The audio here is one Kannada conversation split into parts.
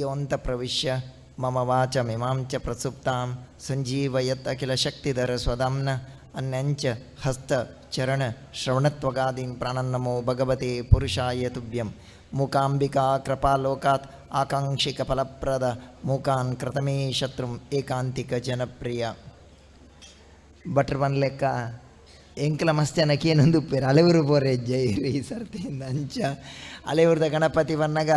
ಯೋಂತ ಪ್ರವಿಶ್ಯ ಮಮ ವಾಚಮಿಮಾಂ ಚ ಪ್ರಸುಪ್ತಾಂ ಸಂಜೀವಯತ್ ಅಖಿಲ ಶಕ್ತಿಧರ ಸ್ವಧಾಮ್ನ ಅನ್ಯಂಚ ಹಸ್ತ ಚರಣ ಶ್ರವಣತ್ವಗಾದೀನ್ ಪ್ರಾಣನ್ನಮೋ ಭಗವತೆ ಪುರುಷಾಯ ತುಭ್ಯಂ ಮೂಕಾಂಬಿಕಾ ಕೃಪಾಲೋಕಾತ್ ಆಕಾಂಕ್ಷಿಕ ಫಲಪ್ರದ ಮೂಕಾನ್ ಕೃತಮೇ ಶತ್ರುಂ ಏಕಾಂತಿಕ ಜನಪ್ರಿಯ ಭಟ್ರು ಬಂದ ಲೆಕ್ಕ ಎಂಕಲ ಮಸ್ತ್ ಜನಕ್ಕೆ ಏನೊಂದು ಉಪ್ಪೇರು ಅಲೆವರು ಬೋರೆ ಜೈರಿ ಈ ಸರ್ತಿಯಿಂದ ಅಂಚ ಅಲೆವರ್ದ ಗಣಪತಿ ಬನ್ನಾಗ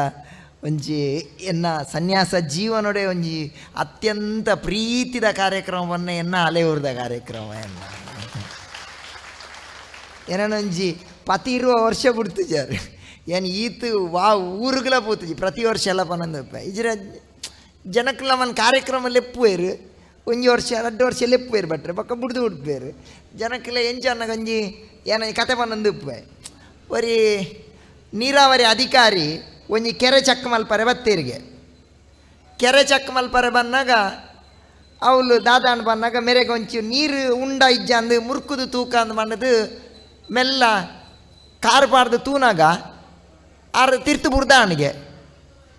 ಒಂಜಿ ಎನ್ನ ಸನ್ಯಾಸ ಜೀವನೊಡೆ ಒಂಜಿ ಅತ್ಯಂತ ಪ್ರೀತಿದ ಕಾರ್ಯಕ್ರಮವನ್ನ ಎನ್ನ ಅಲೆವರ್ದ ಕಾರ್ಯಕ್ರಮ ಎನ್ನ. ಏನೊಂಜಿ ಪತಿ ಇರುವ ವರ್ಷ ಬಿಡ್ತಿಜಾರು ಏನು ಈತು ವಾ ಊರುಗಳ ಪೋತುಜಿ ಪ್ರತಿ ವರ್ಷ ಎಲ್ಲ ಪನ್ನೊಂದು ಇಜ್ರ ಜನಕ್ಕೆಲ್ಲ ಮನ್ ಕಾರ್ಯಕ್ರಮ ಲೆಪ್ಪುವೇರು, ಒಂಜಿ ವರ್ಷ ಎರಡು ವರ್ಷ ಲೆಪ್ಪುವೇರು ಬಟ್ರೆ ಪಕ್ಕ ಬಿಡ್ದು ಬಿಡ್ಪೇರು ಜನಕ್ಕೆಲ್ಲ ಎಂಚ ಅನ್ನಗಂಜಿ ಏನ ಕತೆ ಪನ್ನೊಂದು ಉಪ್ಪೆ ಒರಿ ನೀರಾವರಿ ಅಧಿಕಾರಿ ಒಂಜಿ ಕೆರೆ ಚಕ್ಕ ಮಲ್ಪರೆ ಬತ್ತೇರಿಗೆ ಕೆರೆ ಚಕ್ಕ ಮಲ್ಪರೆ ಬಂದಾಗ ಅವಳು ದಾದಾನ್ ಬಂದಾಗ ಮೆರೆಗೆ ಒಂಚೂರು ನೀರು ಉಂಡ ಇಜ್ಜ ಅಂದು ಮುರ್ಕುದು ತೂಕ ಅಂದ್ ಮಣ್ಣದು ಮೆಲ್ಲ ಕಾರ್ ಪಾಡ್ದು ತೂನಾಗ ಆರು ತಿರ್ತು ಬುರ್ದಾನಿಗೆ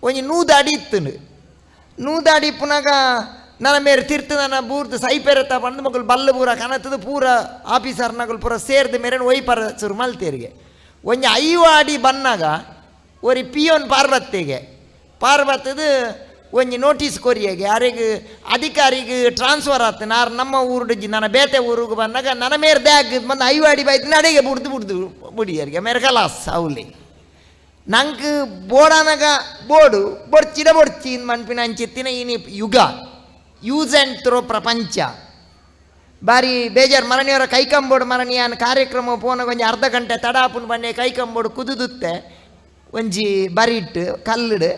ಒಂಜಿ ನೂದಾಡಿ ಇತ್ತುಂಡು ನೂದಾಡಿ ಪುನಾಗ ನನ್ನ ಮೇರೆ ತಿರ್ತು ನನ್ನ ಬೂರ್ದು ಸೈಪೆರತ್ತ ಬಂದು ಮಗಳು ಬಲ್ಲ ಪೂರ ಕನತದು ಪೂರ ಆಫೀಸರ್ನಗಳು ಪೂರ ಸೇರ್ದು ಮೇರೆ ಒಯ್ಪರ ಸುರು ಮಲ್ತೇರಿಗೆ ಒಂಜಿ ಐವಾಡಿ ಬನ್ನಾಗ ಒರಿ ಪಿಯೋನ್ ಪಾರ್ವತ್ತಿಗೆ ಪಾರ್ಬತ್ತದು ಒಂಜಿ ನೋಟಿಸ್ ಕೊರಿಯಗೆ ಯಾರಿಗೆ ಅಧಿಕಾರಿಗೆ ಟ್ರಾನ್ಸ್ಫರ್ ಆತು ನಾರು ನಮ್ಮ ಊರುಡು ನನ್ನ ಬೇತೆ ಊರಿಗೆ ಬಂದಾಗ ನನ್ನ ಮೇರೆ ದ್ಯಾಗ್ ಬಂದು ಐವ ಅಡಿ ಬೈತು ನಡೆಗೆ ಬುಡ್ದು ಬುಡ್ದು ಬುಡಿಯರಿಗೆ ಮೇರೆ ಕಲಾಸ್ ಅವಲಿ ನಂಗೆ ಬೋಡಾನಾಗ ಬೋಡು ಬೊಡ್ಚಿಡ ಬೊಡ್ಚಿ ಮನ್ಪಿನ ಅಂಚಿತ್ತಿನ ಇನಿ ಯುಗ ಯೂಸ್ ಆ್ಯಂಡ್ ಥ್ರೋ ಪ್ರಪಂಚ ಬಾರಿ ಬೇಜಾರು ಮರಣಿಯವರ ಕೈಕಂಬೋಡು ಮರಣಿಯಾನ ಕಾರ್ಯಕ್ರಮ ಪೋನ ಒಂಜಿ ಅರ್ಧ ಗಂಟೆ ತಡಾಪುನ್ ಬಂಡೆ ಕೈಕಂಬೋಡು ಕುದುದುತ್ತೆ ಒಂಜಿ ಬರಿಟ್ ಕಲ್ಲುಡು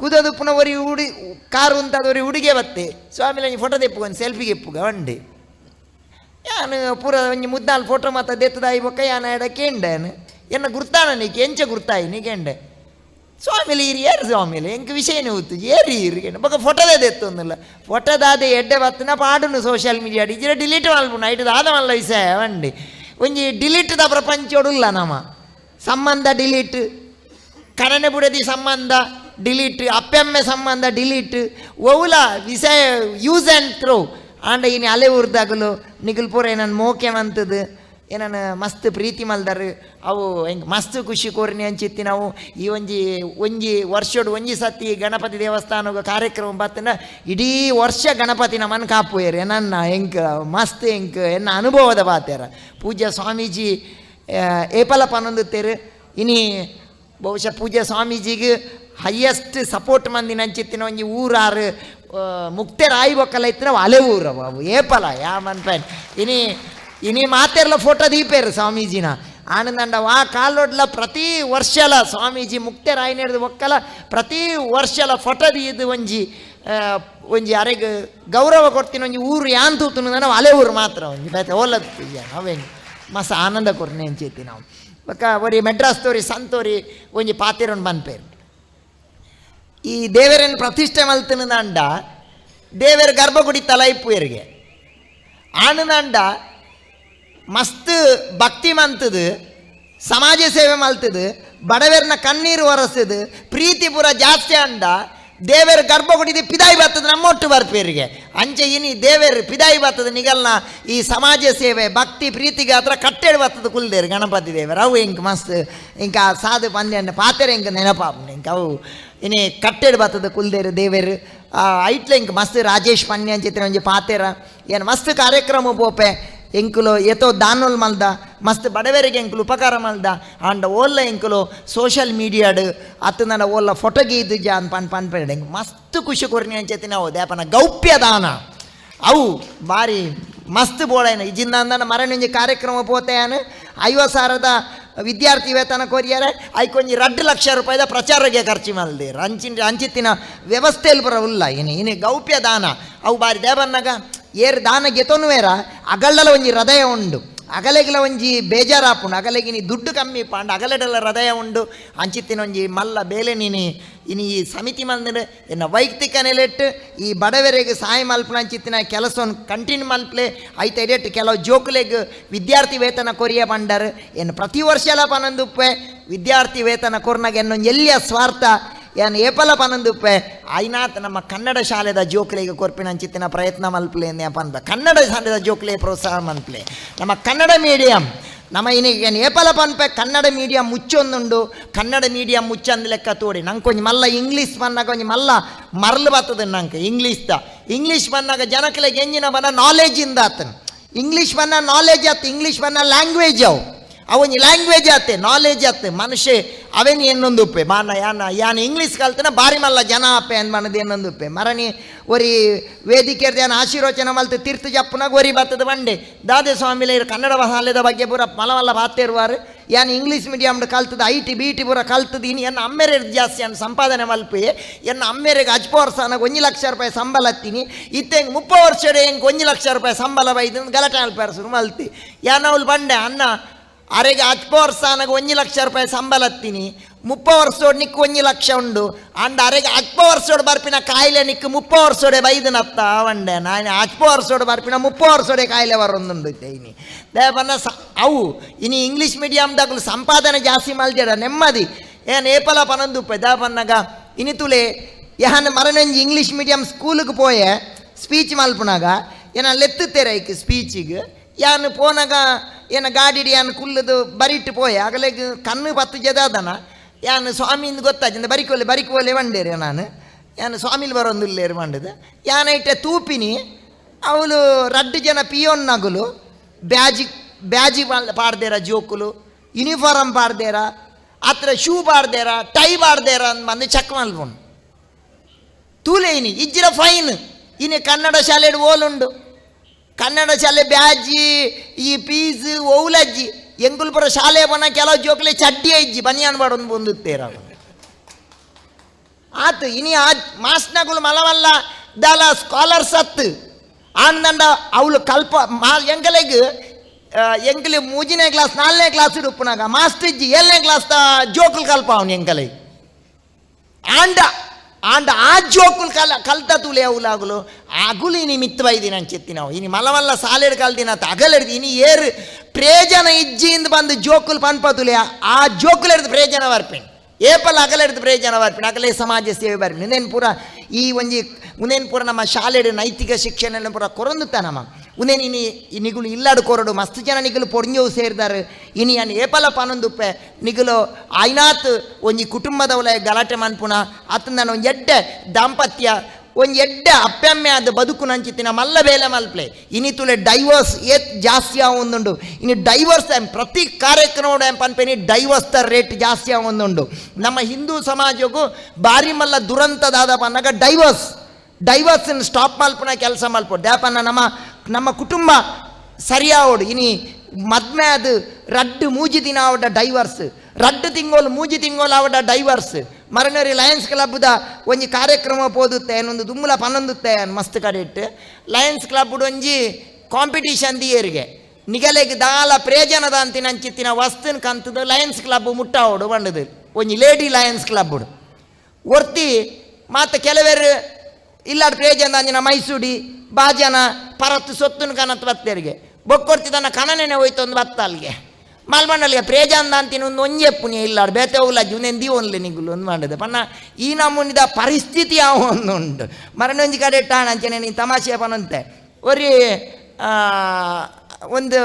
ಕುದದು ಪುನಃ ಒರಿ ಉಡಿ ಕಾರು ಉಂತಾದ ಒರಿ ಹುಡುಗೆ ಬತ್ತೆ. ಸ್ವಾಮಿಲ ಒಂಜಿ ಫೋಟೋ ತೆಪ್ಪುಗ ಒಂದು ಸೆಲ್ಫಿಗೆ ಎಪ್ಪುಗ, ಒಂಡೆ. ಯಾನು ಪೂರ ಒಂಜಿ ಮುದ್ದಾಲ್ ಫೋಟೋ ಮಾತ ದೆತ್ತದಾಯಿ ಬೊಕ್ಕ ಯಾನ ಎಡ ಕೇಂಡೇನು ಎನ್ನ ಗುರ್ತಾನ ನೀಕೆ, ಎಂಚ ಗುರ್ತಾಯಿ ನೀ ಸ್ವಾಮಿಲಿ ಇರಿ ಏರು ಸ್ವಾಮಿಲಿ ಎಂಕ ವಿಷಯನೇ ಹೊತ್ತು ಏರಿ ಇರಿ ಕೇಂಡ. ಬೊಕ್ಕ ಫೋಟೋದೇ ದೆತ್ತೊಂದಿಲ್ಲ ಫೋಟೋದಾದ ಎಡ್ಡೆ ಬತ್ತನ ಪಾಡುನು ಸೋಷಿಯಲ್ ಮೀಡಿಯಾ ಇಜ್ರ ಡಿಲೀಟ್ ಮಲ್ಪುನ ಐಟು ಆದ ಮಲ್ಲ ವಿಷಯ, ಒಂಡಿ. ಒಂಜಿ ಡಿಲೀಟ್ದ ಪ್ರಪಂಚೋಡುಲ್ಲ ನಮ್ಮ ಸಂಬಂಧ ಡಿಲೀಟ್ ಕಣನೆ ಬುಡದಿ ಸಂಬಂಧ ಡಿಲೀಟ್ ಅಪ್ಪೆಮ್ಮೆ ಸಂಬಂಧ ಡಿಲೀಟ್ ಒವುಲ ವಿಷಯ ಯೂಸ್ ಆ್ಯಂಡ್ ಥ್ರೋ ಆಂಡ ಇನಿ ಅಲೆ ಉರ್ದಾಗಲು ನಿಗಲ್ ಪೂರ ಏನನ್ನು ಮೋಕೆ ಮಂತದು ಏನನ್ನು ಮಸ್ತ್ ಪ್ರೀತಿ ಮಲ್ದರು, ಅವು ಹೆಂಗೆ ಮಸ್ತ್ ಖುಷಿ ಕೋರ್ನಿ ಅಂಚಿತ್ತಿ ನಾವು. ಈ ಒಂಜಿ ಒಂಜಿ ವರ್ಷೋಡು ಒಂಜಿ ಸತಿ ಗಣಪತಿ ದೇವಸ್ಥಾನಗ ಕಾರ್ಯಕ್ರಮ ಬತ್ತನ ಇಡೀ ವರ್ಷ ಗಣಪತಿ ನಮ್ಮನ್ನು ಕಾಪುಯರು ಏನನ್ನ ಹೆಂಕ್ ಮಸ್ತ್ ಹೆಂಕ ಎನ್ನ ಅನುಭವದ ಬಾತ್ಯಾರ. ಪೂಜ್ಯ ಸ್ವಾಮೀಜಿ ಏಪಲ ಪನ್ನೊಂದುತ್ತೇರು ಇನಿ ಬಹುಶಃ ಪೂಜ್ಯ ಸ್ವಾಮೀಜಿಗೆ ಹೈಯೆಸ್ಟ್ ಸಪೋರ್ಟ್ ಮಂದಿ ನಂಚಿತ್ತಿನ ಒಂಜಿ ಊರಾರು ಮುಕ್ತೆ ರಾಯಿ ಬೊಕ್ಕಲ್ಲ ಇತ್ತಿನ ಅಲೆ ಊರು ಅವು. ಏಪಲ ಯಾ ಮನ್ಪೇನ್ ಇನಿ ಇನಿ ಮಾತೆರ್ಲ ಫೋಟೋ ದೀಪೇರು ಸ್ವಾಮೀಜಿನ. ಆನಂದಂಡ ವಾ ಕಾಲೋಡ್ಲ ಪ್ರತಿ ವರ್ಷಲ ಸ್ವಾಮೀಜಿ ಮುಕ್ತ ರಾಯಿ ನೆಡ್ದು ಒಕ್ಕಲ ಪ್ರತಿ ವರ್ಷಲ ಫೋಟೋ ದೀದು ಒಂಜಿ ಆ, ಒಂಜಿ ಅರೆಗ್ ಗೌರವ ಕೊಡ್ತೀನಿ ಒಂಜಿ ಊರು ಯಾನ್ ತೂತುನು ನಾವು ಅಲೆ ಊರು ಮಾತ್ರ ಒಂಜಿ. ಬೇತೆ ಪೂಜೆ ನಾವೇನು ಮಸ್ತ್ ಆನಂದ ಕೊರ್ನೆ ಅಂಚೈತಿ ನಾವು ಬೊಕ್ಕ ಒರಿ ಮೆಡ್ರಾಸ್ ತೋರಿ ಸಂತೋರಿ ಒಂಜಿ ಪಾತಿರೊಂಡು ಬಂದ್ಪೇರು ಈ ದೇವರನ್ನು ಪ್ರತಿಷ್ಠೆ ಮಲ್ತನದಂಡ ದೇವರ ಗರ್ಭಗುಡಿ ತಲೈಪುಯರಿಗೆ ಆನದಂಡ ಮಸ್ತ್ ಭಕ್ತಿ ಮಂತದು ಸಮಾಜ ಸೇವೆ ಮಲ್ತದು ಬಡವರನ್ನ ಕಣ್ಣೀರು ಒರೆಸದು ಪ್ರೀತಿ ಪೂರ ಜಾಸ್ತಿ ಅಂಡ ದೇವರ ಗರ್ಭಗುಡಿದ ಪಿದಾಯಿ ಬರ್ತದೆ ನಮ್ಮೊಟ್ಟು ಬರ್ಪೇರಿಗೆ ಅಂಚೆ ಇನಿ ದೇವರ ಪಿದಾಯಿ ಬರ್ತದೆ, ನಿಗಲ್ನ ಈ ಸಮಾಜ ಸೇವೆ, ಭಕ್ತಿ, ಪ್ರೀತಿಗೆ ಹತ್ರ ಕಟ್ಟೆಡು ಬರ್ತದೆ ಕುಲ್ದೇರು ಗಣಪತಿ ದೇವರು. ಅವು ಇಂಕ್ ಮಸ್ತ್, ಇಂಕ ಸಾಧು ಪಂದ್ಯ ಪಾತೆರೆ ಇಂಕ ನೆನಪಾಪು ಇಂಕ ಅವು ಇನಿ ಕಟ್ಟೆಡು ಬರ್ತದೆ ಕುಲ್ದೇರು ದೇವರು. ಐಟ್ಲ ಇಂಕ ಮಸ್ತ್ ರಾಜೇಶ್ ಪನ್ಯ ಅಂಚಿತ್ರ ಒಂಜಿ ಪಾತೆರ. ಏನು ಮಸ್ತ್ ಕಾರ್ಯಕ್ರಮ ಪೋಪೆ. ಎಂಕುಲು ಎತೋ ದಾನೋಲ್ ಮಲ್ದ. ಮಸ್ತ್ ಬಡವರಿಗೆ ಎಂಕುಲು ಉಪಕಾರ ಮಲ್ದ ಆಂಡ ಓಲ್ಲ ಎಂಕುಲು ಸೋಷಲ್ ಮೀಡಿಯಾಡು ಅತ್ತು ನನ್ನ ಓಲ್ಲ ಫೋಟೋಗೆ ಇದು ಜಾನ್ ಪನ್ ಪನ್ ಪೇಡ ಮಸ್ತ್ ಖುಷಿ ಕೊರ್ನಿ ಅಂಚೆತಿ ಅವು. ದೇಪನ ಗೌಪ್ಯ ದಾನ. ಅವು ಬಾರಿ ಮಸ್ತ್ ಬೋಳೇನು. ಇಜಿಂದ ಅಂದನ ಮರಣಿ ಕಾರ್ಯಕ್ರಮ ಪೋತೆಯಾನು ಐವತ್ತು ಸಾವಿರದ ವಿದ್ಯಾರ್ಥಿ ವೇತನ ಕೊರಿಯಾರೆ. ಐಕೊಂಜಿ ರಡ್ಡು ಲಕ್ಷ ರೂಪಾಯಿದ ಪ್ರಚಾರಕ್ಕೆ ಖರ್ಚು ಮಲ್ದಿರು ಅಂಚಿನ ಅಂಚಿತ್ತಿನ ವ್ಯವಸ್ಥೆಯಲ್ಲಿ ಬರ ಉಲ್ಲ. ಏನು ಇನಿ ಗೌಪ್ಯ ದಾನ. ಅವು ಬಾರಿ ದೇವನ್ನಾಗ ಏರ್ ದಾನ ಗೆತೊನುವೇರ ಅಗಳ್ಳಲ ಒಂಜಿ ಹೃದಯ ಉಂಡು. ಅಗಲೆಗಿಲ ಒಂಜಿ ಬೇಜಾರಾಪುಂಡು ಅಗಲೆಗಿನಿ ದುಡ್ಡು ಕಮ್ಮಿ ಪಾಂಡ, ಅಗಲೆಡಲ ಹೃದಯ ಉಂಡು. ಅಂಚಿತ್ತಿನ ಒಂಜಿ ಮಲ್ಲ ಬೇಲೆ ನೀನಿ ಇನಿ ಈ ಸಮಿತಿ ಮಲ್ದಿನ ಎನ್ನ ವೈಯಕ್ತಿಕ ನೆಲೆಟ್ಟು, ಈ ಬಡವರಿಗೆ ಸಹಾಯ ಮಲ್ಪನ ಅಂಚಿತ್ತಿನ ಕೆಲಸವನ್ನು ಕಂಟಿನ್ಯೂ ಮಲ್ಪಲೆ, ಐತೆ ಎಡೆಟ್ ಕೆಲವು ಜೋಕುಲೆಗ್ ವಿದ್ಯಾರ್ಥಿ ವೇತನ ಕೊರಿಯ ಬಂಡರು ಏನು ಪ್ರತಿ ವರ್ಷ ಎಲ್ಲ ಪನೊಂದುಪ್ಪೆ ವಿದ್ಯಾರ್ಥಿ ವೇತನ ಕೊರ್ನಾಗ ಎನ್ನೊಂದು ಎಲ್ಲಿಯ ಸ್ವಾರ್ಥ ಏನ್ ಏಪಲ ಪನಂದುಪ್ಪೆ. ಐನಾತ್ ನಮ್ಮ ಕನ್ನಡ ಶಾಲೆದ ಜೋಕ್ಲೆಗೆ ಕೊರ್ಪಿನ ಚಿತ್ತಿನ ಪ್ರಯತ್ನ ಮಲ್ಪಲೆ ಅಂದ ಕನ್ನಡ ಶಾಲೆದ ಜೋಕ್ಲೆ ಪ್ರೋತ್ಸಾಹ ಮಲ್ಪಲೆ. ನಮ್ಮ ಕನ್ನಡ ಮೀಡಿಯಂ, ನಮ್ಮ ಇನಿಗೆ ಏಪಲ ಪನ್ಪೆ, ಕನ್ನಡ ಮೀಡಿಯಂ ಮುಚ್ಚೊಂದುಂಡು. ಕನ್ನಡ ಮೀಡಿಯಂ ಮುಚ್ಚಂದು ಲೆಕ್ಕ ತೋಡಿ. ನಂಗೆ ಕೊಂಚ ಮಲ್ಲ ಇಂಗ್ಲೀಷ್ ಬಂದಾಗ ಕೊಂಚ ಮಲ್ಲ ಮರಲು ಬರ್ತದೆ ನಂಗೆ. ಇಂಗ್ಲೀಷ್ದ ಇಂಗ್ಲೀಷ್ ಬಂದಾಗ ಜನಕ್ಲೆಗೆ ಎಂಜಿನ ಬನ್ನ ನಾಲೆಜ್ ಇಂದ ಆತನು. ಇಂಗ್ಲೀಷ್ ಬನ್ನ ನಾಲೆಜ್ ಆತು, ಇಂಗ್ಲೀಷ್ ಬನ್ನ ಲ್ಯಾಂಗ್ವೇಜ್ ಅವು. ಅವನ್ ಲ್ಯಾಂಗ್ವೇಜ್ ಆತೆ ನಾಲೆಜ್ ಆತೆ, ಮನುಷ್ಯ, ಅವೇನು ಇನ್ನೊಂದು ಉಪ್ಪೆ. ಮಾನ, ಯಾನ ಯಾನ ಇಂಗ್ಲೀಷ್ ಕಲ್ತನ ಬಾರಿ ಮಲ್ಲ, ಜನ ಅಪ್ಪೆ ಅನ್ ಮನದು ಇನ್ನೊಂದು ಉಪ್ಪೆ. ಮರಣಿ ಒರಿ ವೇದಿಕೆ ಯಾನ ಆಶೀರ್ವಚನ ಮಲ್ತು, ತೀರ್ಥ ಜಪ್ಪನಾಗ ಒರಿ ಬರ್ತದೆ ಬಂಡೆ. ದಾದೆ ಸ್ವಾಮಿಲೆ ಕನ್ನಡ ಭಾಷೆದ ಬಗ್ಗೆ ಪೂರ ಮಲವಲ್ಲ ಬಾತಿರುವಾರು ಯಾನ್ ಇಂಗ್ಲೀಷ್ ಮೀಡಿಯಮ್ ಕಲ್ತದ ಐ ಟಿ ಬಿ ಟಿ ಪೂರ ಕಲ್ತದ ಇನ್ನು ಎನ್ನ ಅಮ್ಮೆರೆ ಜಾಸ್ತಿ ಅನ್ನ ಸಂಪಾದನೆ ಮಲ್ಪಿ. ಎನ್ನ ಅಮ್ಮೆರೆಗೆ ವರ್ಷ ನನಗೆ ಒಂದು ಲಕ್ಷ ರೂಪಾಯಿ ಸಂಬಳ ಹತ್ತೀನಿ. ಇತ್ತಂಗೆ ಮುಪ್ಪ ವರ್ಷ ಹೆಂಗೆ ಒಂದು ಲಕ್ಷ ರೂಪಾಯಿ ಸಂಬಳ ಬೈದು ಗಲಾಟೆ ಅಲ್ಪಾರಸರು ಮಲ್ತಿ. ಯಾನವಳು ಬಂಡೆ, ಅನ್ನ ಅರೆಗೆ ಹತ್ತು ವರ್ಷ ನನಗೆ ಒಂದು ಲಕ್ಷ ರೂಪಾಯಿ ಸಂಬಳ ಹತ್ತೀನಿ. ಮುಪ್ಪ ವರ್ಷೋಡ್ ನಿಕ್ಕು ಒಂದು ಲಕ್ಷ ಉಂಡು. ಅಂಡ ಅರೆಗೆ ಹತ್ತು ವರ್ಷೋಡ್ ಬರ್ಪಿನ ಕಾಯಿಲೆ ನಿಕ್ಕು ಮುಪ್ಪ ವರ್ಷೋಡೆ ಬೈದನತ್ತ ಅವಂಡೆ ನಾನು ಹತ್ತು ವರ್ಷೋಡ್ ಬರ್ಪಿನ ಮುಪ್ಪ ವರ್ಷೋಡೆ ಕಾಯಿಲೆ ಬರೊಂದುಂಡು ಇನಿ. ದೇವನ್ನ ಸ, ಅವು, ಇನಿ ಇಂಗ್ಲೀಷ್ ಮೀಡಿಯಮ್ದಾಗಲು ಸಂಪಾದನೆ ಜಾಸ್ತಿ ಮಲ್ದಿರ ನೆಮ್ಮದಿ. ಏನು ಏಪಲ ಪನೊಂದು ದೇವನ್ನಗ ಇನಿ ತುಲೆ, ಯಹನ್ ಮರನಂಜಿ ಇಂಗ್ಲೀಷ್ ಮೀಡಿಯಂ ಸ್ಕೂಲಿಗೆ ಪೋಯೆ ಸ್ಪೀಚ್ ಮಲ್ಪನಾಗ ಏನ ಲೆತ್ತುತ್ತೇರೆ ಈಕ ಸ್ಪೀಚಿಗೆ ಯಾನ್ ಪೋನಾಗ ಏನು ಗಾಡಿಡಿ ಯಾನ್ ಕುಲ್ಲದು ಬರಿಟ್ಟು ಪೋಯೆ, ಆಗಲೇ ಕಣ್ಣು ಪತ್ತು ಜದಾದನ. ಯಾನ್ ಸ್ವಾಮಿಯಿಂದ ಗೊತ್ತಾಜಿಂದ ಬರಿಕೋಲೆ ಬರಿಕೋಲೆ ಬಂಡೇರಿ ನಾನು. ಯಾನ್ ಸ್ವಾಮಿಲ್ ಬರೋಂದಿಲ್ಲೇರು ಮಂಡದು. ಯಾನ ಇಟ್ಟೆ ತೂಪಿನಿ, ಅವಳು ರಡ್ಡು ಜನ ಪಿಯೋನ್ ಬ್ಯಾಜಿ ಬ್ಯಾಜಿ ಪಾಡ್ದೇರ ಜೋಕುಲು ಯೂನಿಫಾರಮ್ ಪಾಡ್ದೇರ, ಆತ್ರ ಶೂ ಪಾಡ್ದೇರ, ಟೈ ಪಾಡ್ದೇರ ಅಂತ ಬಂದು ಚೆಕ್ ಮಲ್ಪುಂಡು ತೂಲೇನಿ ಇಜ್ಜಿರ ಫೈನ್. ಇನಿ ಕನ್ನಡ ಶಾಲೆಡ್ ಓಲುಂಡು. ಕನ್ನಡ ಶಾಲೆ ಬ್ಯಾಜಿ ಈ ಫೀಸ್ ಓಲಜ್ಜಿ ಎಂಗುಲ್ಪುರ ಶಾಲೆ ಬನ ಕೆಲವು ಜೋಕ್ಲೆ ಚಡ್ಡಿ ಇಜ್ಜಿ ಬನಿಯಾನ್ ಬಾಡೊಂದು ಬಂದುತ್ತೇರ ಆತು, ಇನಿ ಆ ಮಾಸ್ನಗಳು ಮಲವಲ್ಲ, ದಾಲ ಸ್ಕಾಲರ್ಸ್ ಅತ್ತು ಆಂದಂಡ ಅವಳು ಕಲ್ಪ, ಮಾ ಎಂಗಲೆಗ್ ಎಂಗಲಿ ಮೂಜಿನೇ ಕ್ಲಾಸ್ ನಾಲ್ಕನೇ ಕ್ಲಾಸ್ ಇಡುಪ್ಪನಾಗ ಮಾಸ್ಟರ್ ಇಜ್ಜಿ ಏಳನೇ ಕ್ಲಾಸ್ ಜೋಕುಲ್ ಕಲ್ಪ ಅವನು ಎಂಗಲೆಗ್. ಆಂಡ ಆಂಡ ಆ ಜೋಕುಲು ಕಲ ಕಲ್ತ ತುಲೆ ಅವಲಾಗುಲು ಅಗುಲು ಇನಿ ಮಿತ್ತವೈದಿ ನಾನು ಚೆತ್ತಿ ನಾವು. ಇನಿ ಮಲವಲ್ಲ ಸಾಲೆಡ್ ಕಲ್ದಿನ ಅಗಲೆಡ್ದು. ಇನಿ ಏರು ಪ್ರೇಜನ ಇಜ್ಜಿಯಿಂದ ಬಂದು ಜೋಕುಲು ಪನ್ಪ ತುಲೆ. ಆ ಜೋಕುಲು ಹಿಡಿದು ಪ್ರೇಜನ ಬರ್ಪೇನೆ ಏಪಲ್ಲ ಅಗಲೆಡ್ದು ಪ್ರಯೋಜನ ಬರ್ಪಿನ ಅಗಲೇ ಸಮಾಜ ಸೇವೆ ಬರ್ಪಿನ ಪೂರ ಈ ಒಂಜಿ ಉಂದೇನು ಪೂರ ನಮ್ಮ ಶಾಲೆಡ್ ನೈತಿಕ ಶಿಕ್ಷಣ ಪೂರ ಕೊರೊಂದುತ್ತ ನಮ್ಮ ಉಂದೇನು ಇನಿ ನಿಗುಲು ಇಲ್ಲಾಡು ಕೊರಡು, ಮಸ್ತ್ ಜನ ನಿಗುಲು ಪೊಡ್ಂಜವು ಸೇರಿದಾರೆ. ಇನಿ ಅನ್ ಏಪಲ ಪಾನೊಂದುಪ್ಪೆ ನಿಗುಲು ಆಯ್ನಾತ್ ಒಂಜಿ ಕುಟುಂಬದವಳೆ ಗಲಾಟೆ ಮನ್ಪುನ ಆತನ ಒಂದು ಎಡ್ಡೆ ದಾಂಪತ್ಯ ಒಂದು ಎಡ್ಡೆ ಅಪ್ಪೆಮ್ಮೆ ಅದು ಬದುಕು ನಂಚಿತ್ತಿನ ಮಲ್ಲ ಬೇಲೆ ಮಲ್ಪ್ಲೆ. ಇನಿ ತುಲೆ ಡೈವರ್ಸ್ ಏತ್ ಜಾಸ್ತಿ ಆವೊಂದುಂಡು. ಇನ್ನು ಡೈವರ್ಸ್ ಪ್ರತಿ ಕಾರ್ಯಕ್ರಮ ಪನ್ಪೇನಿ ಡೈವರ್ಸ್ ದ ರೇಟ್ ಜಾಸ್ತಿ ಆವೊಂದುಂಡು. ನಮ್ಮ ಹಿಂದೂ ಸಮಾಜಕ್ಕೂ ಬಾರಿ ಮಲ್ಲ ದುರಂತದಾದ ಪನ್ನಾಗ ಡೈವರ್ಸ್. ಡೈವರ್ಸ್ ಸ್ಟಾಪ್ ಮಲ್ಪನ ಕೆಲಸ ಮಲ್ಪು. ದ್ಯಾಪನ್ನ ನಮ್ಮ ನಮ್ಮ ಕುಟುಂಬ ಸರಿಯಾವಡು ಇನಿ ಮದ್ಮೆ ಅದು ರಡ್ಡು ಮೂಜಿ ದಿನ ಆವಡ ಡೈವರ್ಸ್ ರಡ್ಡು ತಿಂಗೋಲು ಮೂಜಿ ತಿಂಗೋಲು ಆವಡ ಡೈವರ್ಸ್ ಮರನರಿ ಲಯನ್ಸ್ ಕ್ಲಬ್ದ ಒಂಜಿ ಕಾರ್ಯಕ್ರಮ ಪೋದುತ್ತೆ ಏನೊಂದು ದುಮ್ಮಲ ಪನ್ನೊಂದುತ್ತೆ ಅನ್ ಮಸ್ತ್ ಕಡೆ ಇಟ್ಟು ಲಯನ್ಸ್ ಕ್ಲಬ್ ಒಂಜಿ ಕಾಂಪಿಟೀಷನ್ ದಿಯರಿಗೆ ನಿಗಲೆಗ್ ದಾಲ ಪ್ರಯೋಜನದ ಅಂತಿನ ಅಂಚಿತ್ತಿನ ವಸ್ತುನ್ ಕಂತದು ಲಯನ್ಸ್ ಕ್ಲಬ್ ಮುಟ್ಟಾವಡು ಬಂಡದು ಒಂಜಿ ಲೇಡಿ ಲಯನ್ಸ್ ಕ್ಲಬ್ ಒರ್ತಿ ಮಾತ ಕೆಲವೇರು ಇಲ್ಲಾಡ್ ಪ್ರಯೋಜನ ಅಂಜಿನ ಮೈಸೂಡಿ ಬಾಜನ ಪರತ್ತು ಸೊತ್ತುನ್ ಕನತ್ ಬತ್ತೇರಿಗೆ. ಬೊಕ್ಕೊರ್ತಿ ತನ್ನ ಕಣನೆನೆ ಹೋಯ್ತು ಒಂದು ಬತ್ತ ಅಲ್ಲಿಗೆ ಮಲ್ಮಂಡಲ್ಗೆ ಪ್ರೇಜಾಂದ ಅಂತಿನ ಒಂದು ಒಂಜೆಪ್ಪುನಿ ಇಲ್ಲ ಬೇತೆ ಉಲ್ಲಜ್ಜಿ ಒಂದೇನು ದೀವನ್ಲೆ ನಿಗುಲು ಒಂದು ಮಾಡಿದೆ. ಪಣ್ಣ ಈ ನಮ್ಮನಿದ ಪರಿಸ್ಥಿತಿ ಯಾವ ಒಂದು ಉಂಟು ಮರನೊಂಜಿ ಕಡೆ ಇಟ್ಟಾಣ ಅಂಚನೆ ನೀನು ತಮಾಷೆ ಪನಂತೆ. ಒರಿ ಒಂದು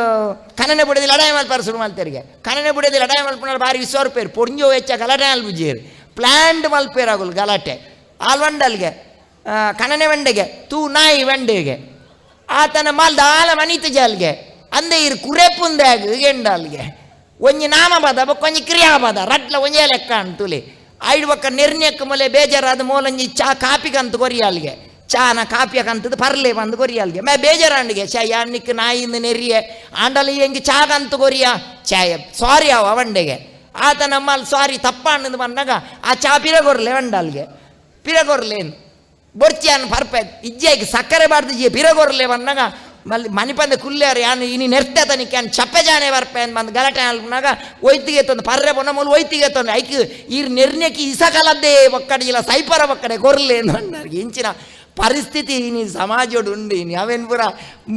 ಕನನೆ ಬುಡದಿ ಲಡಾಯ ಮಲ್ಪಾರ ಶುರು ಮಲ್ತೇರಿಗೆ. ಕನನೆ ಬುಡದಿ ಲಡಾಯ ಮಲ್ಪನ ಬಾರಿ ವಿಶ್ವ ರೂಪಾಯಿ ಹೆಚ್ಚ ವೆಚ್ಚ ಗಲಾಟೆ ಅಲ್ಬುಜೇರು ಪ್ಲ್ಯಾಂಡ್ ಮಲ್ಪೇರಾಗುಲ್ ಗಲಾಟೆ. ಆಲ್ವಂಡಲ್ಗೆ ಕಣನೆ ವೆಂಡೆಗೆ ತೂ ನಾಯಿ ವೆಂಡೆಗೆ ಆತನ ಮಾಲ್ ದಾಲ ಮನಿತ ಜಾಲ್ಗೆ ಅಂದೆ ಇರು ಕುರೆಪುಂದಾಗ ಗೆಂಡಲ್ಗೆ ಒಂಜಿ ನಾಮಪದ ಬೊಕ್ಕೊಂಜಿ ಕ್ರಿಯಾಪದ ರಟ್ಲ ಒಂಜೇ ಲೆಕ್ಕ ಅಂತುಲಿ ಐದು ಬೊಕ್ಕ ನಿರ್ಣಯಕ್ಕೆ ಮೊಲೆ ಬೇಜಾರಾದ ಮೂಲಂಜಿ ಚಾ ಕಾಪಿಗಂತ ಕೊರಿಯಾಲ್ಗೆ ಚಾನ ಕಾಪಿಯಕಂತದ್ದು ಪರ್ಲೆ ಬಂದು ಕೊರಿಯಾಲ್ಗೆ ಮೇ ಬೇಜಾರಂಡಿಗೆ ಚಾ ಯಾನಿಕ್ ನಾಯಿಂದ ನೆರಿಯೆ ಆಂಡಲಿ ಹೆಂಗೆ ಚಾಗಂತ ಕೊರಿಯ ಚಾಯ ಸಾರಿ ಅವ ಅವಂಡೆಗೆ ಆತ ನಮ್ಮಲ್ಲಿ ಸಾರಿ ತಪ್ಪ ಅನ್ನದು ಬಂದಾಗ ಆ ಚಾ ಪಿರಗೊರ್ಲೆ ವಂಡಲ್ಗೆ ಪಿರಗೊರ್ಲೇನು ಬೊರ್ಚಿಯಾನ್ ಪರ್ಪೆ ಇಜ್ಜೆಗೆ ಸಕ್ಕರೆ ಬಾರ್ದು ಜಿ ಪಿರಗೊರ್ಲೆ ಬಂದಾಗ ಮಲ್ಲಿ ಮನಿಪಂದೆ ಕುಲ್ಲೇರು ಯಾನು ಇನಿ ನೆರ್ತೆ ತನಿಕೆ ಅನ್ ಚಪ್ಪೆ ಜಾನೆ ಬರ್ಪೆ ಅಂತ ಬಂದು ಗಲಾಟೆ ಅಲ್ಪನಾಗ ಒಯ್ತಿಗೆ ತಂದು ಪರ್ರೆ ಬೊನ್ನ ಮೂಲ ಒಯ್ತಿಗೆ ತಂದು ಐಕ್ ಈರ್ ನಿರ್ಣಯಕ್ಕೆ ಇಸಕಲದ್ದೇ ಒಕ್ಕಡೆ ಇಲ್ಲ ಸೈಪರ ಒಕ್ಕಡೆ ಕೊರ್ಲೆ ಅನ್ನೋರಿಗೆ ಇಂಚಿನ ಪರಿಸ್ಥಿತಿ ಇನಿ ಸಮಾಜೋಡು ಉಂಡು ಇನಿ ಅವೇನು ಪೂರ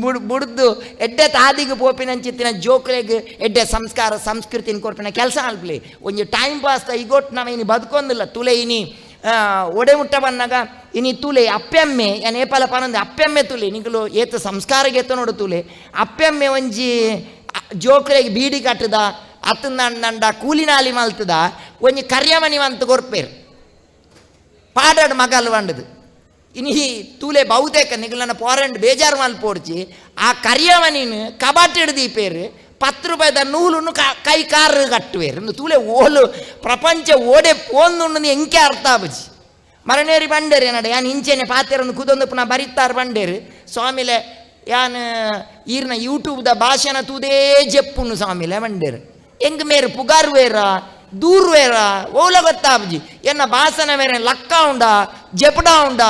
ಬುಡ್ ಬುಡ್ದು ಎಡ್ಡೆ ತಾದಿಗೆ ಪೋಪಿನಂಚಿತ್ತಿನ ಜೋಕ್ಲೆಗ್ ಎಡ್ಡೆ ಸಂಸ್ಕಾರ ಸಂಸ್ಕೃತಿನ ಕೊರ್ಪಿನ ಕೆಲಸ ಅಲ್ಪ್ಲಿ ಒಂಜಿ ಟೈಮ್ ಪಾಸ್ ಇಗೊಟ್ಟು ನಾವೇನು ಬದುಕೊಂದಿಲ್ಲ ತುಲೆ ಇನಿ ಒಡೆ ಮುಟ್ಟ ಬಂದಾಗ, ಇನಿ ತುಲೆ ಅಪ್ಪೆಮ್ಮೆ ಏನು ಏಪಲ ಪಾನಂದ ಅಪ್ಪೆಮ್ಮೆ ತುಲೆ. ನಿಗಲು ಏತ ಸಂಸ್ಕಾರಕ್ಕೆ ಏತ ನೋಡು ತುಲೆ. ಅಪ್ಪೆಮ್ಮೆ ಒಂಜಿ ಜೋಕ್ರೆಗೆ ಬೀಡಿ ಕಟ್ಟದ ಅತ್ತಂದಂಡ ಕೂಲಿನಾಲಿ ಮಲ್ತದ, ಒಂಜಿ ಕರ್ಯಮನಿ ಮಂತ್ ಕೊರ್ಪೇರು. ಪಾಡಾಡು ಮಗಲ್ ಬಂಡದು ಇನಿ ತೂಲೆ ಬಹುತೇಕ ನಿಗಲನ್ನ ಪೋರೆಂಡ್ ಬೇಜಾರು ಮಲ್ಪೋಡ್ಚಿ, ಆ ಕರ್ಯಮನಿನ ಕಬಾಟ್ ಹಿಡ್ದೀಪೇರು. ಪತ್ತು ರೂಪಾಯಿದ ನೂಲನ್ನು ಕೈ ಕಾರು ಕಟ್ಟುವೇರು ಇನ್ನು ತೂಲೆ ಓಲು, ಪ್ರಪಂಚ ಓಡೆ ಪೋಂದುಂಡು ಎಂಕೆ ಅರ್ಥ ಆಬಜಿ ಮರಣೇರಿ ಬಂಡೇರಿ ನಡೆ, ಯಾನ್ ಇಂಚೆನೆ ಪಾತೆರನ್ನು ಕುದೊಂದು ಪುನಃ ಬರಿತಾರೆ ಬಂಡೇರು ಸ್ವಾಮಿಲೆ, ಯಾನ್, ಈರ್ನ ಯೂಟ್ಯೂಬ್ದ ಭಾಷಣ ತೂದೇ ಜೆಪ್ಪುನು ಸ್ವಾಮಿಲೆ ಬಂಡೇರು ಎಂಗ್ ಮೇರು ಪುಗಾರ್ ವೇರ, ದೂರ್ ವೇರ, ಓಲ ಗೊತ್ತಾಬಜಿ ಎನ್ನ ಭಾಷಣ ಮೇರೆ ಲಕ್ಕ ಉಂಡ, ಜಪಡ ಉಂಡ,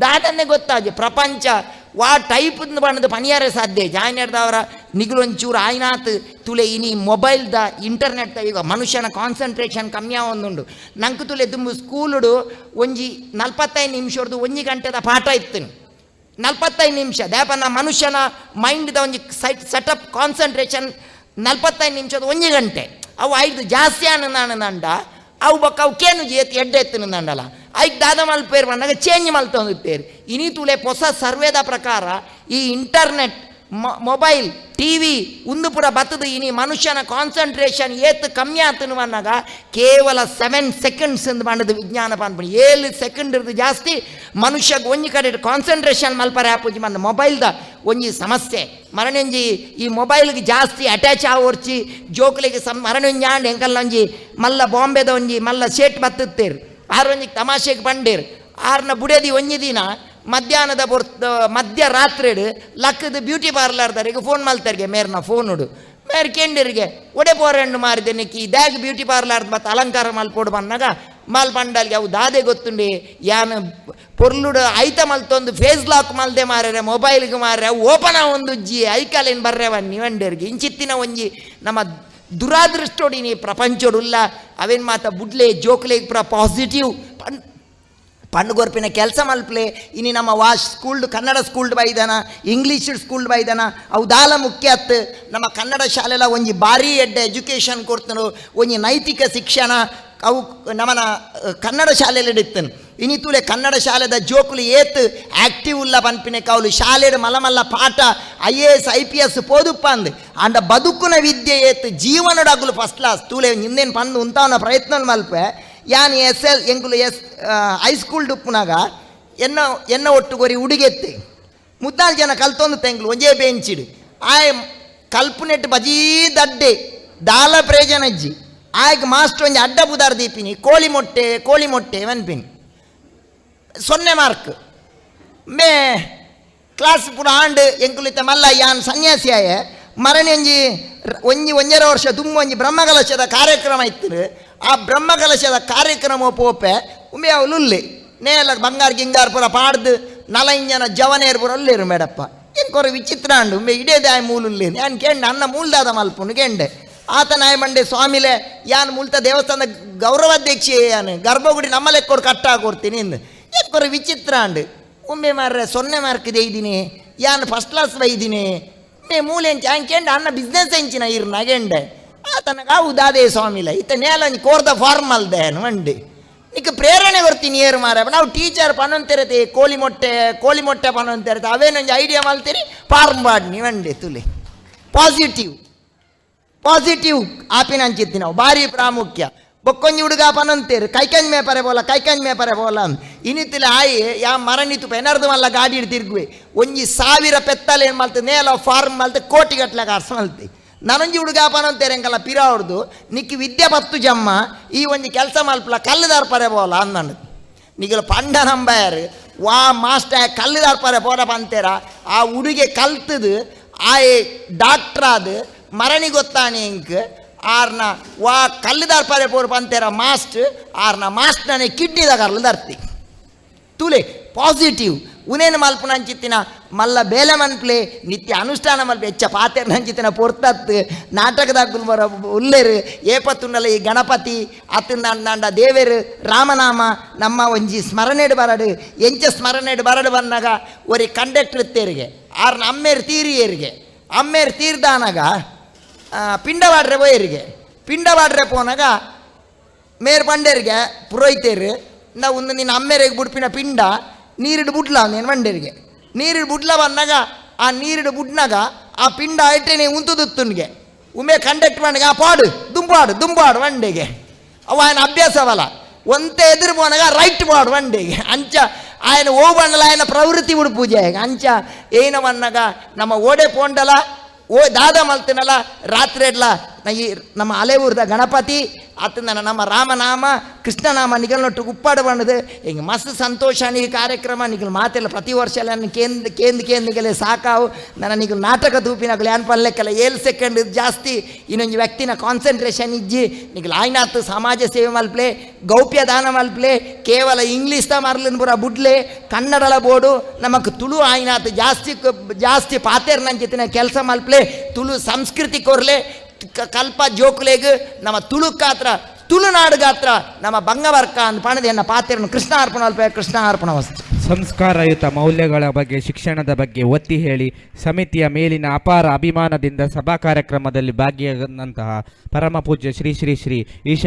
ದಾದನ್ನೇ ಗೊತ್ತಾಜಿ ಪ್ರಪಂಚ ವಾ ಟೈಪ್ ಬಣ್ಣದ ಪನಿಯಾರೆ ಸಾಧ್ಯ ಜಾಯ್ನರ್ದವರ ನಿಗುಲೊಂಚೂರು ಆಯ್ನಾತ್ ತುಲೆ ಇನಿ ಮೊಬೈಲ್ದ ಇಂಟರ್ನೆಟ್ ಈಗ ಮನುಷ್ಯನ ಕಾನ್ಸಂಟ್ರೇಷನ್ ಕಮ್ಮಿ ಆವೊಂದುಂಡು ನಂಗೆ ತುಲೆ ಸ್ಕೂಲುಡು ಒಂಜಿ ನಲ್ವತ್ತೈದು ನಿಮಿಷದ್ದು ಒಂಜಿ ಗಂಟೆದ ಪಾಠ ಇತ್ತು ನಲ್ವತ್ತೈದು ನಿಮಿಷ ದ್ಯಾಪನ ಮನುಷ್ಯನ ಮೈಂಡ್ದ ಒಂಜಿ ಸೈಟ್ ಸೆಟಪ್ ಕಾನ್ಸಂಟ್ರೇಷನ್ ನಲ್ವತ್ತೈದು ನಿಮಿಷದ ಒಂಜಿ ಗಂಟೆ ಅವು ಐದು ಜಾಸ್ತಿ ಆನಂದ ಅವು ಬೊಕ್ಕ ಅವು ಕೇನು ಎಡ್ಡೆ ಎತ್ತಿನ ನಂಡಲ್ಲ ಐಕ್ ದಾದ ಮಲ್ಪೇರು ಬಂದಾಗ ಚೇಂಜ್ ಮಲ್ತೊಂದಿತ್ತೇರು ಇನಿ ತುಲೆ ಹೊಸ ಸರ್ವೇದ ಪ್ರಕಾರ ಈ ಇಂಟರ್ನೆಟ್ ಮೊಬೈಲ್ ಟಿ ವಿ ಪುರ ಬತ್ತದ ಇನಿ ಮನುಷ್ಯನ ಕಾನ್ಸಂಟ್ರೇಷನ್ ಏತ್ ಕಮ್ಮಿ ಆತನು ಅನ್ನಾಗ ಕೇವಲ ಸೆವೆನ್ ಸೆಕೆಂಡ್ಸ್ ಎಂದು ಮಾಡೋದು ವಿಜ್ಞಾನ ಪಾನ್ಪಣಿ ಏಳು ಸೆಕೆಂಡ್ ಇರೋದು ಜಾಸ್ತಿ. ಮನುಷ್ಯಗೆ ಒಂಜಿ ಕಡೆ ಕಾನ್ಸಂಟ್ರೇಷನ್ ಮಲ್ಪರೆ ಆಪುಜಿ ಮಂದ ಮೊಬೈಲ್ದ ಒಂಜಿ ಸಮಸ್ಯೆ. ಮರಣಂಜಿ ಈ ಮೊಬೈಲ್ಗೆ ಜಾಸ್ತಿ ಅಟ್ಯಾಚ್ ಆವರ್ಚಿ, ಜೋಕ್ಲಿಗೆ ಸಮ್ ಮರಣಂಜಾಂಡ್ ಎಂಕಲ್ಲ ಒಂಜಿ ಮಲ್ಲ ಬಾಂಬೆದ ಒಂಜಿ ಮಲ್ಲ ಸೇಟ್ ಬತ್ತುತ್ತೇರು. ಆರೊಂಜಿ ತಮಾಷೆಗೆ ಬಂಡೇರು. ಆರ್ನ ಬುಡದಿ ಒಂಜಿ ದಿನ ಮಧ್ಯಾಹ್ನದ ಬೊರ್ತ ಮಧ್ಯರಾತ್ರಿಡು ಲಕ್ಕದ ಬ್ಯೂಟಿ ಪಾರ್ಲರ್ದವರಿಗೆ ಫೋನ್ ಮಲ್ತಾರಿಗೆ ಮೇರ್ನ ಫೋನುಡು. ಮೇರ್ ಕೆಂಡಿರಿಗೆ, ಒಡೆ ಪೋರೆಂಡು ಮಾರಿದೆ ನಿಕ್ಕಿ ದ್ಯಾಗ್ ಬ್ಯೂಟಿ ಪಾರ್ಲರ್ ಮತ್ತು ಅಲಂಕಾರ ಮಲ್ಪೋಡು ಬಂದಾಗ ಮಲ್ ಪಂಡಲ್ಗೆ ಅವು ದಾದೆ ಗೊತ್ತುಂಡಿ, ಯಾನು ಪೊರ್ಲುಡು ಐತ ಮಲ್ತೊಂದು ಫೇಸ್ ಲಾಕ್ ಮಲ್ದೆ ಮಾರ್ಯಾರೆ ಮೊಬೈಲ್ಗೆ ಮಾರ್ರೆ, ಅವು ಓಪನ ಒಂದು ಜಿ ಐಕಾಲೇನು ಬರ್ರೆ ಬನ್ನಿ ವಂಡೇರ್ಗೆ ಇಂಚಿತ್ತಿನ ಒಂಜಿ ನಮ್ಮ ನೀ ಪ್ರಪಂಚಡುಲ್ಲ. ಅವೇನು ಮಾತ, ಬುಡ್ಲೆ, ಜೋಕ್ಲೆ, ಪುರ ಪಾಸಿಟಿವ್ ಪನ್ ಪಣ್ಣುಗೊರ್ಪಿನ ಕೆಲಸ ಮಲ್ಪಲೆ. ಇನಿ ನಮ್ಮ ವಾಶ್ ಸ್ಕೂಲ್ಡ್, ಕನ್ನಡ ಸ್ಕೂಲ್ಡ್ ಬೈದನ ಇಂಗ್ಲೀಷ್ ಸ್ಕೂಲ್ಡ್ ಬೈದನ. ಅವು ದಾಲ ಮುಖ್ಯ ಅತ್ತು ನಮ್ಮ ಕನ್ನಡ ಶಾಲೆಲ ಒಂಜಿ ಭಾರಿ ಎಡ್ಡೆ ಎಜುಕೇಷನ್ ಕೊಡ್ತನು, ಒಂಜಿ ನೈತಿಕ ಶಿಕ್ಷಣ ಅವು ನಮ್ಮನ ಕನ್ನಡ ಶಾಲೆಯಲ್ಲಿ ಇಡಿತ್ತನು ಇನಿ ತೂಲೆ ಕನ್ನಡ ಶಾಲೆದ ಜೋಕುಲು ಏತ್ ಆಕ್ಟಿವ್ ಉಲ್ಲ ಪನ್ಪಿನ ಕೌಲು ಶಾಲೆಡ್ ಮಲ್ಲ ಮಲ್ಲ ಪಾಠ I A S, I P ಬದುಕುನ ವಿದ್ಯೆ ಏತ್ ಜೀವನಡಾಗುಲು ಫಸ್ಟ್ ಕ್ಲಾಸ್ ತೂಲೆ ಹಿಂದೇನು ಪಂದು ಉಂತಾವನ ಪ್ರಯತ್ನ ಮಲ್ಪೆ. ಯಾನ್ ಎಸ್ ಎಲ್ ಎಂಕುಲು ಎಸ್ ಹೈಸ್ಕೂಲ್ ಡುಪ್ಪುನಾಗ ಎನ್ನ ಎನ್ನ ಒಟ್ಟುಗೊರಿ ಉಡುಗೆತ್ತೆ. ಮುದ್ದಾಲ್ ಜನ ಕಲ್ತೊಂದು ತೆಂಗ್ಲು, ಒಂಜೇ ಬೆಂಚಿಡು. ಆಯ್ ಕಲ್ಪುನೆಟ್ ಬಜೀ ದಡ್ಡೆ, ದಾಲ ಪ್ರೇಜನಜ್ಜಿ ಆಯ್ಕೆ ಮಾಸ್ಟರ್ ಒಂಜಿ ಅಡ್ಡ ಬುದಾರ್ ದೀಪಿನಿ. ಕೋಳಿ ಮೊಟ್ಟೆ ಕೋಳಿ ಮೊಟ್ಟೆ ವನ್ಪಿನಿ ಸೊನ್ನೆ ಮಾರ್ಕ್ ಮೇ ಕ್ಲಾಸ್ ಪೂರ ಆಂಡ್ ಎಂಕುಲಿತ ಮಲ್ಲ ಯಾನ್ ಸನ್ಯಾಸಿ ಆಯ ಮರಣಿ ಒಂಜಿ ರ- ಒಂಜಿ ಒಂಜರ ವರ್ಷ ದುಮ್ಮ ಒಂಜಿ ಬ್ರಹ್ಮಕಲಶದ ಕಾರ್ಯಕ್ರಮ ಇತ್ತು ಆ ಬ್ರಹ್ಮಕಲಶದ ಕಾರ್ಯಕ್ರಮ ಪೋಪೆ ಉಮ್ಮೆ ಅವಳು ಉಲ್ಲೆ ನೇಲ ಬಂಗಾರ ಗಿಂಗಾರ್ ಪುರ ಪಾಡ್ದು ನಲ ಇಂಜನ ಜವನೇರ್ ಪುರ ಒಲ್ಲೇರು ಮೇಡಪ್ಪ ಏನು ಕೊರ ವಿಚಿತ್ರ ಅಂಡು ಉಮ್ಮೆ ಇಡೇ ದಾಯ ಮೂಲುಲ್ಲೆ ನಾನು ಕೇಂಡೆ ಅನ್ನ ಮೂಲ್ದಾದ ಮಲ್ಪುನು ಕೇಂಡೆ ಆತ ನಾಯ ಮಂಡೆ ಸ್ವಾಮಿಲೆ ಯಾನ್ ಮುಲ್ತ ದೇವಸ್ಥಾನದ ಗೌರವಾಧ್ಯಕ್ಷ ಯಾನು ಗರ್ಭಗುಡಿ ನಮ್ಮ ಲೆಕ್ಕೋಡು ಕಟ್ಟ ಕೊಡ್ತೀನಿ ಇಂದು ಎಕ್ಕೊರ ವಿಚಿತ್ರ ಅಂಡ್ ಒಮ್ಮೆ ಮಾರ್ರೆ ಸೊನ್ನೆ ಮಾರ್ಕ್ ದೇಯ್ದಿನಿ ಯಾನ್ ಫಸ್ಟ್ ಕ್ಲಾಸ್ ಬೈದಿನಿ ಮೇ ಮೂಲೆ ಎಂಚ ಅಂಕೆಂಡ ಅನ್ನ ಬಿಸ್ನೆಸ್ ಎಂಚಿನ ಇರ್ ನಗೆಂಡೆ ಆತನಗ ಉದಾದೇ ಸ್ವಾಮಿಲ ಇತ್ತ ನೇಲ ಕೋರ್ದ ಫಾರ್ಮಲ್ ದೇನು ಮಂಡಿ ನಿಕ್ಕ ಪ್ರೇರಣೆ ಬರ್ತೀನಿ ಏರು ಮಾರ ನಾವು ಟೀಚರ್ ಪನೊಂತಿರತೆ ಕೋಳಿ ಮೊಟ್ಟೆ ಕೋಳಿ ಮೊಟ್ಟೆ ಪನೊಂತಿರತೆ ಅವೇನೊಂದು ಐಡಿಯಾ ಮಲ್ತೀರಿ ಫಾರ್ಮ್ ಬಾಡ್ನಿ ಮಂಡಿ ತುಲಿ ಪಾಸಿಟಿವ್ ಪಾಸಿಟಿವ್ ಆಪಿನ ಬಾರಿ ನಾವು ಭಾರಿ ಪ್ರಾಮುಖ್ಯ ಬೊಕ್ಕೊಂಜಿ ಹುಡುಗ ಪನಂತೇರು. ಕೈಕಂಜ್ ಮೇಪರೆ ಬೋಲ, ಕೈಕಂಜ್ ಮೇಪರೆ ಬೋಲ ಅಂತ ಆಯೆ ಆಯಿ, ಯಾ ಮರಣಿತು ಪೆನರ್ದು ಮಲ್ಲ ಗಾಡಿ ಹಿಡ್ ತಿರ್ಗುವೆ. ಒಂಜಿ ಸಾವಿರ ಪೆತ್ತಲೆ ಏನು ಮಲ್ತೆ, ನೇಲ ಫಾರ್ಮ್ ಮಲ್ತೆ, ಕೋಟಿ ಗಟ್ಲೆ ಕಾರ್ಸ ಮಲ್ತೆ. ನನಂಜಿ ಹುಡುಗ ಪನಂತೇರು ಎಂಕಲ್ಲ ಪಿರ ನಿಕ್ಕಿ ವಿದ್ಯೆ ಬತ್ತು ಜಮ್ಮ, ಈ ಒಂಜಿ ಕೆಲಸ ಮಲ್ಪಲ, ಕಲ್ಲದಾರ್ ಪರೆ ಬೋಲ ಅಂದಂಡು ನಿಗಲು ಪಂಡ ನಂಬಾಯರು, ವಾ ಮಾಸ್ಟರ್ ಕಲ್ಲುದಾರ್ ಪರೆ ಬೋಡ ಪಂತೇರ, ಆ ಹುಡುಗೆ ಕಲ್ತದು ಆ ಆದ ಮರಣಿ ಗೊತ್ತಾನೆ ಇಂಕ್ ಆರ್ನ ವಾ ಕಲ್ಲಿದಾರ್ ಪರೆ ಪಂತೇರ ಮಾಸ್ಟ್, ಆರ್ನ ಮಾಸ್ಟ್ನೇ ಕಿಡ್ನಿದ ಕರ್ಲು ದರ್ತಿ ತುಲೆ, ಪಾಸಿಟಿವ್. ಉನೇನು ಮಲ್ಪುನ ಅಂಚಿತ್ತಿನ ಮಲ್ಲ ಬೇಲೆ ಮನ್ಪ್ಲೆ, ನಿತ್ಯ ಅನುಷ್ಠಾನ ಮಲ್ಪ ಹೆಚ್ಚ ಪಾತೆರ್ನ ಅಂಚಿತ್ತಿನ ಪೊರ್ತತ್ ನಾಟಕದ ಬರ ಉಲ್ಲೇರು ಏಪತ್ತುಂಡಲ ಈ ಗಣಪತಿ ಅತ್ತಿಂದ ಅಂಡ ದೇವೇರು, ರಾಮನಾಮ, ನಮ್ಮ ಒಂಜಿ ಸ್ಮರಣೆಡು ಬರಡು, ಎಂಚ ಸ್ಮರಣೆಡು ಬರಡು ಬಂದಾಗ ಒರಿ ಕಂಡಕ್ಟರ್ ತೇರಿಗೆ, ಆರ್ನ ಅಮ್ಮೇರು ತೀರಿಯರಿಗೆ. ಅಮ್ಮೇರು ತೀರ್ದಾನಾಗ ಪಿಂಡವಾಡ್ರೆ ಹೋಯಿರಿಗೆ ಪಿಂಡವಾಡ್ರೆ ಪೋನಾಗ ಮೇರ್ ಪಂಡೆರಿಗೆ ಪುರೋಹಿತರು ನಾವು ಒಂದು ನಿನ್ನ ಅಮ್ಮೇರಿಗೆ ಬುಡ್ಪಿನ ಪಿಂಡ ನೀರಿಡು ಬುಡ್ಲ ನೀನು ಮಂಡೆರಿಗೆ ನೀರಿಡು ಬುಡ್ಲ ಬಂದಾಗ ಆ ನೀರಿಡು ಬುಡ್ನಾಗ ಆ ಪಿಂಡ ಐಟೆ ನೀವು ಉಂತುದುತ್ತುನ್ಗೆ ಉಮೆ ಕಂಡಕ್ಟ್ ಮಾಡಿಗೆ ಆ ಪಾಡು ದುಂಪಾಡು ದುಂಪಾಡು ವಂಡೆಗೆ ಅವ ಆಯನ ಅಭ್ಯಾಸವಲ್ಲ ಒಂತೆ ಎದುರು ಪೋನಾಗ ರೈಟ್ ಪಾಡು ವಂಡೆಗೆ ಅಂಚ ಆಯನ ಓಬಣ್ಣಲ ಆಯನ ಪ್ರವೃತ್ತಿ ಉಡು ಪೂಜೆ ಅಂಚ ಏನ ಬಣ್ಣಾಗ ನಮ್ಮ ಓಡೆ ಪೋಂಡಲ ಓ ದಾದ ಮಲ್ತಿನಲ್ಲ ರಾತ್ರಿ ಎಡ್ಲ ನ ಈ ನಮ್ಮ ಅಲೆವೂರ್ದ ಗಣಪತಿ, ಆತನ ನಮ್ಮ ರಾಮನಾಮ, ಕೃಷ್ಣನಾಮ ನಿಗಲ್ನೊಟ್ಟು ಉಪ್ಪಾಡು ಬಂಡದು ಹಿಂಗೆ ಮಸ್ತ್ ಸಂತೋಷ ನೀ ಕಾರ್ಯಕ್ರಮ ನಿಗಲ್ ಮಾತೆಲ್ಲ ಪ್ರತಿ ವರ್ಷ ಎಲ್ಲ ನನ್ನ ಕೇಂದ್ ಕೇಂದ್ ಕೇಂದ್ರಗಲೇ ಸಾಕಾವು. ನನ್ನ ನಿಗಲ್ ನಾಟಕ ತೂಪಿನಾಗಲಿ ಏನ್ ಪಲ್ಲೆಕ್ಕೆಲ್ಲ ಏಳು ಸೆಕೆಂಡ್ ಇದು ಜಾಸ್ತಿ. ಇನ್ನೊಂದು ವ್ಯಕ್ತಿನ ಕಾನ್ಸಂಟ್ರೇಷನ್ ಇಜ್ಜಿ ನಿಗಲ್ ಆಯ್ನಾತ್ ಸಮಾಜ ಸೇವೆ ಮಲ್ಪ್ಲೆ, ಗೌಪ್ಯ ದಾನ ಮಲ್ಪ್ಲೆ, ಕೇವಲ ಇಂಗ್ಲೀಷ್ ತ ಮರ್ಲಿನ ಪುರ ಬುಡ್ಲೆ ಕನ್ನಡಲ ಬೋಡು, ನಮಕ್ ತುಳು ಆಯ್ನಾತ್ ಜಾಸ್ತಿ ಜಾಸ್ತಿ ಪಾತೆರ್ ನಂಚಿತ್ತಿನ ಕೆಲಸ ಮಲ್ಪ್ಲೆ, ತುಳು ಸಂಸ್ಕೃತಿ ಕೊರ್ಲೆ ಕಲ್ಪ ಜೋಕುಲೆಗ್ ನಮ್ಮ ತುಳುಕಾತ್ರ ತುಳುನಾಡುಗಾತ್ರ ನಮ್ಮ ಬಂಗವರ್ಕ ಅಂತ ಪಣದ ಎನ್ನ ಪಾತೆರನ್ನು ಕೃಷ್ಣ ಅರ್ಪಣ ಕೃಷ್ಣ ಅರ್ಪಣ ವಸ್ತು. ಸಂಸ್ಕಾರಯುತ ಮೌಲ್ಯಗಳ ಬಗ್ಗೆ, ಶಿಕ್ಷಣದ ಬಗ್ಗೆ ಒತ್ತಿ ಹೇಳಿ, ಸಮಿತಿಯ ಮೇಲಿನ ಅಪಾರ ಅಭಿಮಾನದಿಂದ ಸಭಾ ಕಾರ್ಯಕ್ರಮದಲ್ಲಿ ಭಾಗಿಯಾದಂತಹ ಪರಮ ಪೂಜ್ಯ ಶ್ರೀ ಶ್ರೀ ಶ್ರೀ ಈಶ